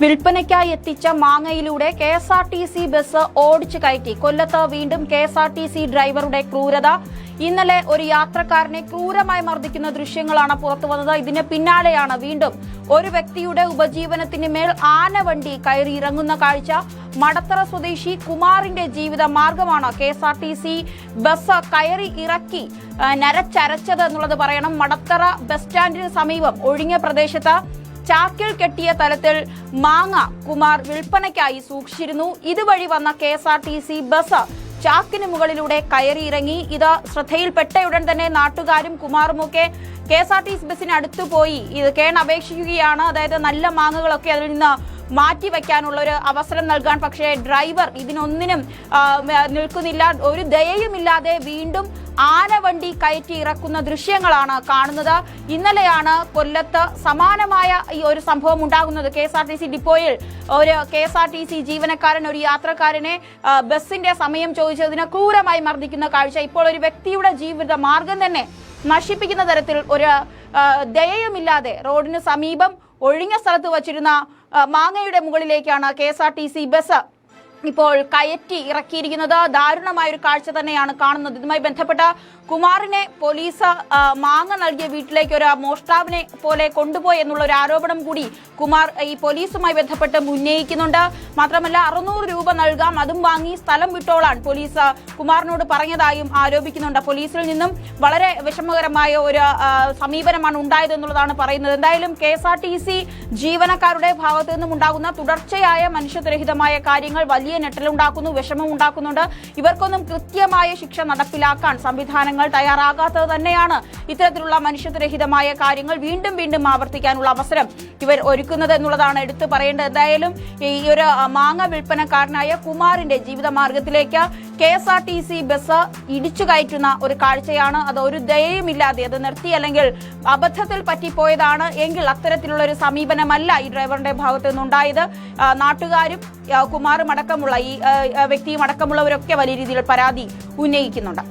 വിൽപ്പനയ്ക്കായി എത്തിച്ച മാങ്ങയിലൂടെ K S R T C bus ഓടിച്ചു കയറ്റി. കൊല്ലത്ത് വീണ്ടും K S R T C ഡ്രൈവറുടെ ക്രൂരത. ഇന്നലെ ഒരു യാത്രക്കാരനെ ക്രൂരമായി മർദ്ദിക്കുന്ന ദൃശ്യങ്ങളാണ് പുറത്തുവന്നത് ഇതിന് പിന്നാലെയാണ് വീണ്ടും ഒരു വ്യക്തിയുടെ ഉപജീവനത്തിന് മേൽ ആനവണ്ടി കയറി ഇറങ്ങുന്ന കാഴ്ച. മടത്തറ സ്വദേശി കുമാറിന്റെ ജീവിത മാർഗമാണ് K S R T C bus കയറി ഇറക്കി നരച്ചരച്ചത് എന്നുള്ളത് പറയണം. മടത്തറ ബസ് സ്റ്റാൻഡിന് സമീപം ഒഴിഞ്ഞ പ്രദേശത്ത് ചാക്കിൽ കെട്ടിയ തലത്തിൽ മാങ്ങ കുമാർ വിൽപ്പനയ്ക്കായി സൂക്ഷിച്ചിരുന്നു. ഇതുവഴി വന്ന K S R T C bus ചാക്കിന് മുകളിലൂടെ കയറിയിറങ്ങി. ഇത് ശ്രദ്ധയിൽപ്പെട്ടയുടൻ തന്നെ നാട്ടുകാരും കുമാറുമൊക്കെ K S R T C ബസ്സിന് അടുത്തു പോയി ഇത് കേൺ അപേക്ഷിക്കുകയാണ് അതായത് നല്ല മാങ്ങകളൊക്കെ അതിൽ നിന്ന് മാറ്റി വെക്കാനുള്ള ഒരു അവസരം നൽകാൻ പക്ഷേ ഡ്രൈവർ ഇതിനൊന്നിനും നിൽക്കുന്നില്ല. ഒരു ദയയുമില്ലാതെ വീണ്ടും ആനവണ്ടി കയറ്റി ഇറക്കുന്ന ദൃശ്യങ്ങളാണ് കാണുന്നത്. ഇന്നലെയാണ് കൊല്ലത്ത് സമാനമായ ഈ ഒരു സംഭവം ഉണ്ടാകുന്നത്. K S R T C ഡിപ്പോയിൽ ഒരു K S R T C ജീവനക്കാരൻ ഒരു യാത്രക്കാരനെ ബസ്സിന്റെ സമയം ചോദിച്ചതിന് ക്രൂരമായി മർദ്ദിക്കുന്ന കാഴ്ച ഇപ്പോൾ ഒരു വ്യക്തിയുടെ ജീവിത മാർഗം തന്നെ നശിപ്പിക്കുന്ന തരത്തിൽ ഒരു ദയയുമില്ലാതെ റോഡിന് സമീപം ഒഴിഞ്ഞ സ്ഥലത്ത് വച്ചിരുന്ന മാങ്ങയുടെ മുകളിലേക്കാണ് കെ ബസ് ഇപ്പോൾ കയറ്റി ഇറക്കിയിരിക്കുന്നത്. ദാരുണമായ ഒരു കാഴ്ച തന്നെയാണ് കാണുന്നത്. ഇതുമായി ബന്ധപ്പെട്ട കുമാറിനെ പോലീസ് മാങ്ങ നൽകിയ വീട്ടിലേക്ക് ഒരു മോഷ്ടാവിനെ പോലെ കൊണ്ടുപോയി എന്നുള്ള ഒരു ആരോപണം കൂടി കുമാർ ഈ പോലീസുമായി ബന്ധപ്പെട്ട് ഉന്നയിക്കുന്നുണ്ട്. മാത്രമല്ല അറുന്നൂറ് രൂപ നൽകാം അതും വാങ്ങി സ്ഥലം വിട്ടോളാൻ പോലീസ് കുമാറിനോട് പറഞ്ഞതായും ആരോപിക്കുന്നുണ്ട്. പോലീസിൽ നിന്നും വളരെ വിഷമകരമായ ഒരു സമീപനമാണ് ഉണ്ടായത് എന്നുള്ളതാണ് പറയുന്നത്. എന്തായാലും കെ ജീവനക്കാരുടെ ഭാഗത്തു നിന്നും ഉണ്ടാകുന്ന തുടർച്ചയായ മനുഷ്യത്വരഹിതമായ കാര്യങ്ങൾ വലിയ ഞെട്ടലുണ്ടാക്കുന്നു വിഷമം ഉണ്ടാക്കുന്നുണ്ട് ഇവർക്കൊന്നും കൃത്യമായ ശിക്ഷ നടപ്പിലാക്കാൻ സംവിധാനങ്ങൾ തയ്യാറാകാത്തത് തന്നെയാണ് ഇത്തരത്തിലുള്ള മനുഷ്യത്വരഹിതമായ കാര്യങ്ങൾ വീണ്ടും വീണ്ടും ആവർത്തിക്കാനുള്ള അവസരം ഇവർ ഒരുക്കുന്നത് എന്നുള്ളതാണ് എടുത്തു പറയേണ്ടത്. എന്തായാലും ഈ ഒരു മാങ്ങ വിൽപ്പനക്കാരനായ കുമാറിന്റെ ജീവിതമാർഗത്തിലേക്ക് K S R T C bus ഇടിച്ചു കയറ്റുന്ന ഒരു കാഴ്ചയാണ്. അത് ഒരു ദയയുമില്ലാതെ അത് നിർത്തി അല്ലെങ്കിൽ അബദ്ധത്തിൽ പറ്റിപ്പോയതാണ് എങ്കിൽ അത്തരത്തിലുള്ള ഒരു സമീപനമല്ല ഈ ഡ്രൈവറിന്റെ ഭാഗത്തു നിന്നുണ്ടായത് നാട്ടുകാരും കുമാറും അടക്കമുള്ള ഈ വ്യക്തിയും അടക്കമുള്ളവരൊക്കെ വലിയ രീതിയിൽ പരാതി ഉന്നയിക്കുന്നുണ്ട്.